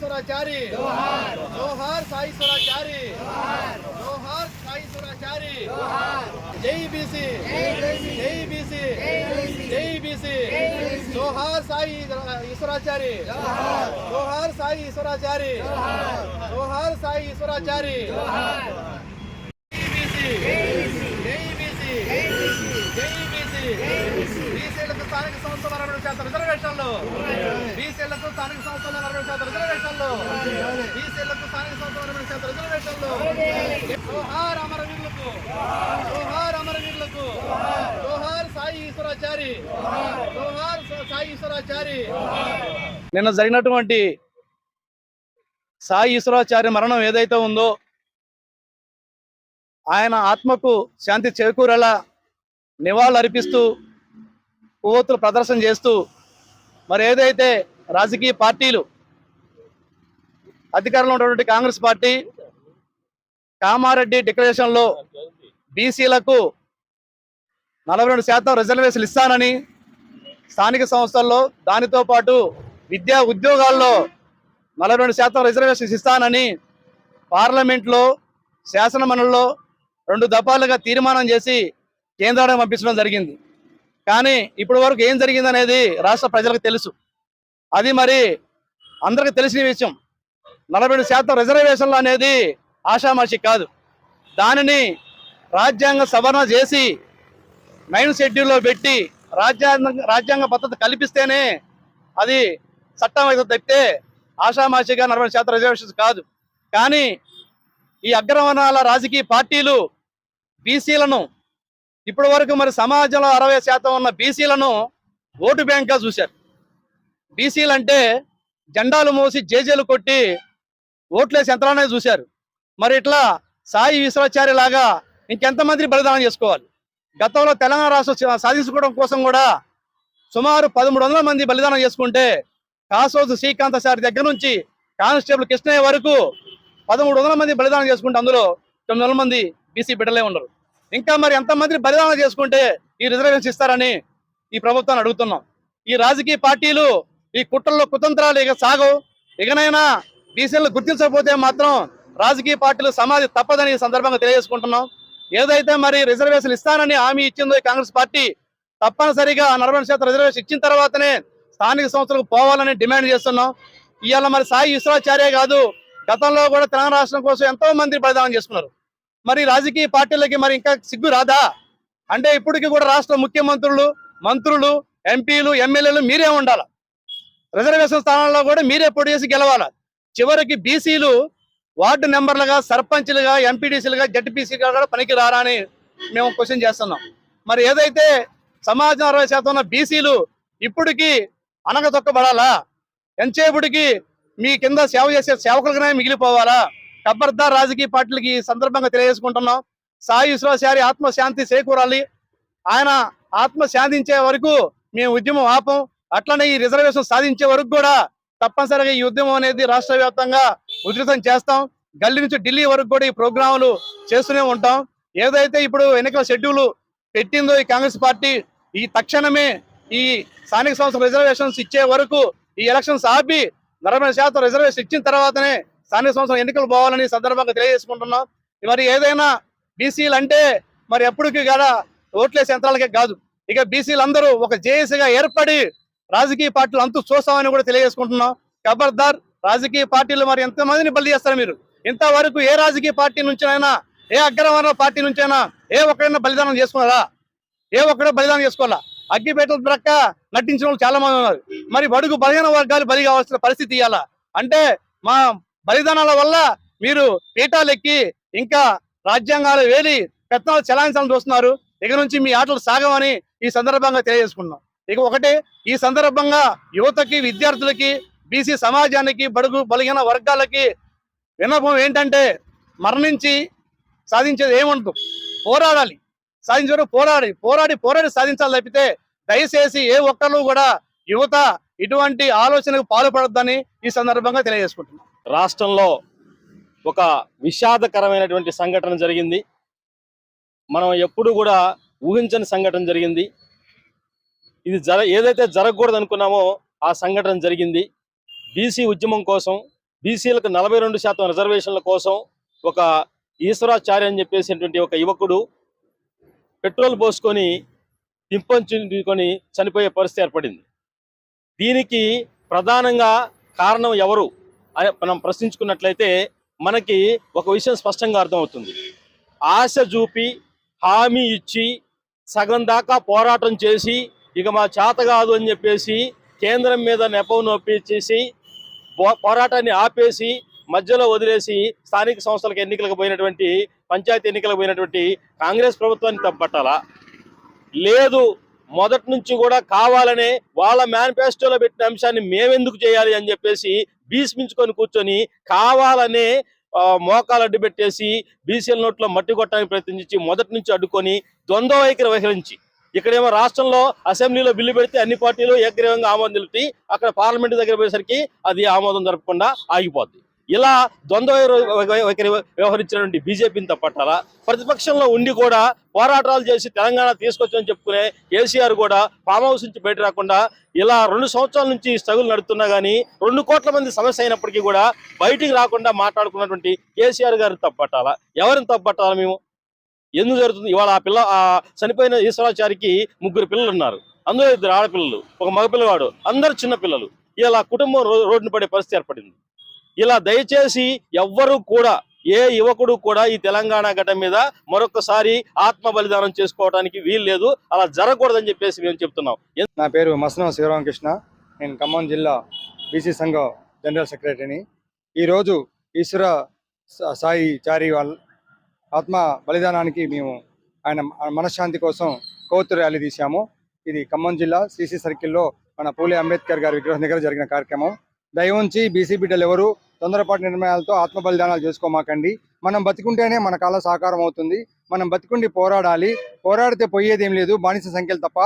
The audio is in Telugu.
స్వరాచారి జోహార్ సాయి స్వరాచారి జోహార్ సాయి స్వరాచారి జై బీసీ జై బీసీ జై బీసీ జోహార్ సాయి ఈశ్వరాచారి జోహార్ సాయి ఈశ్వరాచారి జోహార్ సాయి ఈశ్వరాచారి జై బీసీ జై బీసీ బీసీలకు స్థానిక సంస్థల అరవై శాతం రిజర్వేషన్లు బీసీలకు స్థానిక సంస్థలు నలభై శాతం రిజర్వేషన్లు. బీసీలకు స్థానిక సంస్థలు నలభై శాతం రిజర్వేషన్లు. జోహార్ అమరవీరులకు జోహార్ అమరవీరులకు జోహార్ సాయి ఈశ్వరాచారి జోహార్ సాయి ఈశ్వరాచారి. నిన్న జరిగినటువంటి సాయి ఈశ్వరాచార్య మరణం ఏదైతే ఉందో ఆయన ఆత్మకు శాంతి చేకూరేలా నివాళులు అర్పిస్తూ కొవ్వొత్తులు ప్రదర్శన చేస్తూ మరి ఏదైతే రాజకీయ పార్టీలు. అధికారంలో ఉన్నటువంటి కాంగ్రెస్ పార్టీ కామారెడ్డి డిక్లరేషన్లో బీసీలకు నలభై రెండు శాతం రిజర్వేషన్లు ఇస్తానని స్థానిక సంస్థల్లో దానితో పాటు విద్యా ఉద్యోగాల్లో నలభై రెండు శాతం రిజర్వేషన్స్ ఇస్తానని పార్లమెంట్లో శాసనమండలిలో రెండు దఫాలుగా తీర్మానం చేసి కేంద్రానికి పంపించడం జరిగింది. కానీ ఇప్పటి వరకు ఏం జరిగిందనేది రాష్ట్ర ప్రజలకు తెలుసు. అది మరి అందరికీ తెలిసిన విషయం. నలభై శాతం రిజర్వేషన్లు అనేది ఆషామాషి కాదు. దానిని రాజ్యాంగ సవరణ చేసి నైన్ షెడ్యూల్లో పెట్టి రాజ్యాంగ రాజ్యాంగ పద్ధతి కల్పిస్తేనే అది చట్టం అయితే తప్పితే ఆషామాషిగా నలభై శాతం రిజర్వేషన్స్ కాదు. కానీ ఈ అగ్రవర్ణాల రాజకీయ పార్టీలు బీసీలను ఇప్పటి వరకు మరి సమాజంలో అరవై శాతం ఉన్న బీసీలను ఓటు బ్యాంక్గా చూశారు. బీసీలు అంటే జెండాలు మోసి జేజేలు కొట్టి ఓట్లేసి యంత్రాలనే చూశారు. మరి ఇట్లా సాయి విశ్వాచార్య లాగా ఇంకెంతమందిని బలిదానం చేసుకోవాలి? గతంలో తెలంగాణ రాష్ట్రం సాధించుకోవడం కోసం కూడా సుమారు పదమూడు వందల మంది బలిదానం చేసుకుంటే కాసోజు శ్రీకాంత సారి దగ్గర నుంచి కానిస్టేబుల్ కృష్ణయ్య వరకు పదమూడు వందల మంది బలిదానం చేసుకుంటే అందులో తొమ్మిది వందల మంది బీసీ బిడ్డలే ఉన్నారు. ఇంకా మరి ఎంతమందిని బలిదానం చేసుకుంటే ఈ రిజర్వేషన్ ఇస్తారని ఈ ప్రభుత్వాన్ని అడుగుతున్నాం. ఈ రాజకీయ పార్టీలు ఈ కుట్రల్లో కుతంత్రాలు ఇక సాగు ఇకనైనా బీసీలను గుర్తించకపోతే మాత్రం రాజకీయ పార్టీలు సమాధి తప్పదని ఈ సందర్భంగా తెలియజేసుకుంటున్నాం. ఏదైతే మరి రిజర్వేషన్ ఇస్తానని హామీ ఇచ్చిందో ఈ కాంగ్రెస్ పార్టీ తప్పనిసరిగా నలభై శాతం రిజర్వేషన్ ఇచ్చిన తర్వాతనే స్థానిక సంస్థలకు పోవాలని డిమాండ్ చేస్తున్నాం. ఇవాళ మరి సాయి విశ్వాచార్య కాదు గతంలో కూడా తెలంగాణ రాష్ట్రం కోసం ఎంతో మంది బలిదానం చేసుకున్నారు. మరి రాజకీయ పార్టీలకి మరి ఇంకా సిగ్గు రాదా? అంటే ఇప్పటికి కూడా రాష్ట్ర ముఖ్యమంత్రులు మంత్రులు ఎంపీలు ఎమ్మెల్యేలు మీరే ఉండాలి? రిజర్వేషన్ స్థానాల్లో కూడా మీరే పోటీ చేసి గెలవాలి? చివరికి బీసీలు వార్డు మెంబర్లుగా సర్పంచ్లుగా ఎంపీడీసీలుగా జడ్పీసీగా కూడా పనికి రారా అని మేము క్వశ్చన్ చేస్తున్నాం. మరి ఏదైతే సమాజం అరవై శాతం ఉన్న బీసీలు ఇప్పటికీ అనగతొక్కబడాలా ఎంతసేపుడికి మీ కింద సేవ చేసే సేవకులుగానే మిగిలిపోవాలా? ఖబర్దార్ రాజకీయ పార్టీలకి ఈ సందర్భంగా తెలియజేసుకుంటున్నాం. సాయి విశ్వాసారి ఆత్మశాంతి చేకూరాలి. ఆయన ఆత్మ శాంతించే వరకు మేము ఉద్యమం ఆపం. అట్లనే ఈ రిజర్వేషన్ సాధించే వరకు కూడా తప్పనిసరిగా ఈ ఉద్యమం అనేది రాష్ట్ర వ్యాప్తంగా ఉధృతం చేస్తాం. గల్లీ నుంచి ఢిల్లీ వరకు కూడా ఈ ప్రోగ్రాములు చేస్తూనే ఉంటాం. ఏదైతే ఇప్పుడు ఎన్నికల షెడ్యూల్ పెట్టిందో ఈ కాంగ్రెస్ పార్టీ ఈ తక్షణమే ఈ స్థానిక సంస్థల రిజర్వేషన్స్ ఇచ్చే వరకు ఈ ఎలక్షన్స్ ఆపి నలభై శాతం రిజర్వేషన్ ఇచ్చిన తర్వాతనే స్థానిక సంస్థల ఎన్నికలు పోవాలని సందర్భంగా తెలియజేసుకుంటున్నాం. మరి ఏదైనా బీసీలు అంటే మరి ఎప్పటికీ కూడా ఓట్లేసే యంత్రాలకే కాదు. ఇక బీసీలు అందరూ ఒక జేఏసీగా ఏర్పడి రాజకీయ పార్టీలు అంతు చూస్తామని కూడా తెలియజేసుకుంటున్నాం. ఖబర్దార్ రాజకీయ పార్టీలు మరి ఎంతమందిని బలి చేస్తారు మీరు? ఇంతవరకు ఏ రాజకీయ పార్టీ నుంచినైనా ఏ అగ్రవర్ణ పార్టీ నుంచైనా ఏ ఒక్కడైనా బలిదానం చేసుకున్నారా ఏ ఒక్కడో బలిదానం చేసుకోవాలా? అగ్గిపేటల ప్రక్క నటించిన వాళ్ళు చాలా మంది ఉన్నారు. మరి బడుగు బలహీన వర్గాలు బలి కావాల్సిన పరిస్థితి ఇవ్వాలా అంటే మా బలిదానాల వల్ల మీరు పీఠాలు ఎక్కి ఇంకా రాజ్యాంగాలు వేలి పెత్తనాలు చలాయించాలని చూస్తున్నారు. ఇక నుంచి మీ ఆటలు సాగమని ఈ సందర్భంగా తెలియజేసుకున్నాం ఇక ఒకటి ఈ సందర్భంగా యువతకి విద్యార్థులకి బీసీ సమాజానికి బడుగు బలిగిన వర్గాలకి విన్నపం ఏంటంటే మరణించి సాధించేది ఏముండదు. పోరాడాలి. సాధించడం పోరాడి పోరాడి పోరాడి సాధించాలి తప్పితే దయచేసి ఏ ఒక్కరు కూడా యువత ఇటువంటి ఆలోచనకు పాల్పడొద్దని ఈ సందర్భంగా తెలియజేసుకుంటున్నాం. రాష్ట్రంలో ఒక విషాదకరమైనటువంటి సంఘటన జరిగింది. మనం ఎప్పుడు కూడా ఊహించని సంఘటన జరిగింది. ఇది జర ఏదైతే జరగకూడదు అనుకున్నామో ఆ సంఘటన జరిగింది. బీసీ ఉద్యమం కోసం బీసీలకు నలభై రెండు శాతం రిజర్వేషన్ల కోసం ఒక ఈశ్వరాచార్య అని చెప్పేసినటువంటి ఒక యువకుడు పెట్రోల్ పోసుకొని పింపంచుకొని చనిపోయే పరిస్థితి ఏర్పడింది. దీనికి ప్రధానంగా కారణం ఎవరు అని మనం ప్రశ్నించుకున్నట్లయితే మనకి ఒక విషయం స్పష్టంగా అర్థమవుతుంది. ఆశ చూపి హామీ ఇచ్చి సగం దాకా పోరాటం చేసి ఇక మా చేత కాదు అని చెప్పేసి కేంద్రం మీద నెపం నొప్పించేసి పో- పోరాటాన్ని ఆపేసి మధ్యలో వదిలేసి స్థానిక సంస్థలకు ఎన్నికలకు పోయినటువంటి పంచాయతీ ఎన్నికలకు పోయినటువంటి కాంగ్రెస్ ప్రభుత్వాన్ని తప్పట్టాలా? లేదు మొదటి నుంచి కూడా కావాలనే వాళ్ళ మేనిఫెస్టోలో పెట్టిన అంశాన్ని మేమెందుకు చేయాలి అని చెప్పేసి భీష్మించుకొని కూర్చొని కావాలనే మోకాలు అడ్డు పెట్టేసి బీసీల నోట్లో మట్టి కొట్టడానికి ప్రయత్నించి మొదటి నుంచి అడ్డుకొని ద్వంద్వ వైఖరి వహించి ఇక్కడేమో రాష్ట్రంలో అసెంబ్లీలో బిల్లు పెడితే అన్ని పార్టీలు ఏకగ్రీవంగా ఆమోదం తెలిపి అక్కడ పార్లమెంట్ దగ్గర పోయేసరికి అది ఆమోదం జరపకుండా ఆగిపోద్ది. ఇలా ద్వంద్వ వైఖరి- వ్యవహరించినటువంటి బీజేపీని తప్పట్టాలా ప్రతిపక్షంలో ఉండి కూడా పోరాటాలు చేసి తెలంగాణ తీసుకొచ్చని చెప్పుకునే కేసీఆర్ కూడా ఫామ్ హౌస్ నుంచి బయట రాకుండా ఇలా రెండు సంవత్సరాల నుంచి స్ట్రగుల్ నడుతున్నా కానీ రెండు కోట్ల మంది సమస్య అయినప్పటికీ కూడా బయటికి రాకుండా మాట్లాడుకున్నటువంటి కేసీఆర్ గారిని తప్పట్టాలా? ఎవరిని తప్పట్టాలా మేము? ఎందుకు జరుగుతుంది? ఇవాళ ఆ పిల్ల ఆ చనిపోయిన ఈశ్వరాచారికి ముగ్గురు పిల్లలు ఉన్నారు. అందులో ఇద్దరు ఆడపిల్లలు ఒక మగపిల్లవాడు అందరు చిన్న పిల్లలు. ఇలా కుటుంబం రో- రోడ్డున పడే పరిస్థితి ఏర్పడింది. ఇలా దయచేసి ఎవ్వరూ కూడా ఏ యువకుడు కూడా ఈ తెలంగాణ ఘటన మీద మరొకసారి ఆత్మ బలిదానం చేసుకోవడానికి వీలు లేదు. అలా జరగకూడదని చెప్పేసి మేము చెప్తున్నాం. నా పేరు మసనం శివరామకృష్ణ. నేను ఖమ్మం జిల్లా బీసీ సంఘం జనరల్ సెక్రటరీని. ఈరోజు ఈశ్వర సాయి చారి వాళ్ళ ఆత్మ బలిదానానికి మేము ఆయన మనశ్శాంతి కోసం కోతు ర్యాలీ తీశాము. ఇది ఖమ్మం జిల్లా సిసి సర్కిల్లో మన పూలే అంబేద్కర్ గారి విగ్రహం దగ్గర జరిగిన కార్యక్రమం. దయవుంచి బీసీ బిడ్డలు ఎవరు తొందరపాటు నిర్ణయాలతో ఆత్మ బలిదానాలు చేసుకోమాకండి. మనం బతికుంటేనే మన కాల సాకారం అవుతుంది. మనం బతికుండి పోరాడాలి. పోరాడితే పోయేది ఏం లేదు. బానిస సంఖ్యలు తప్ప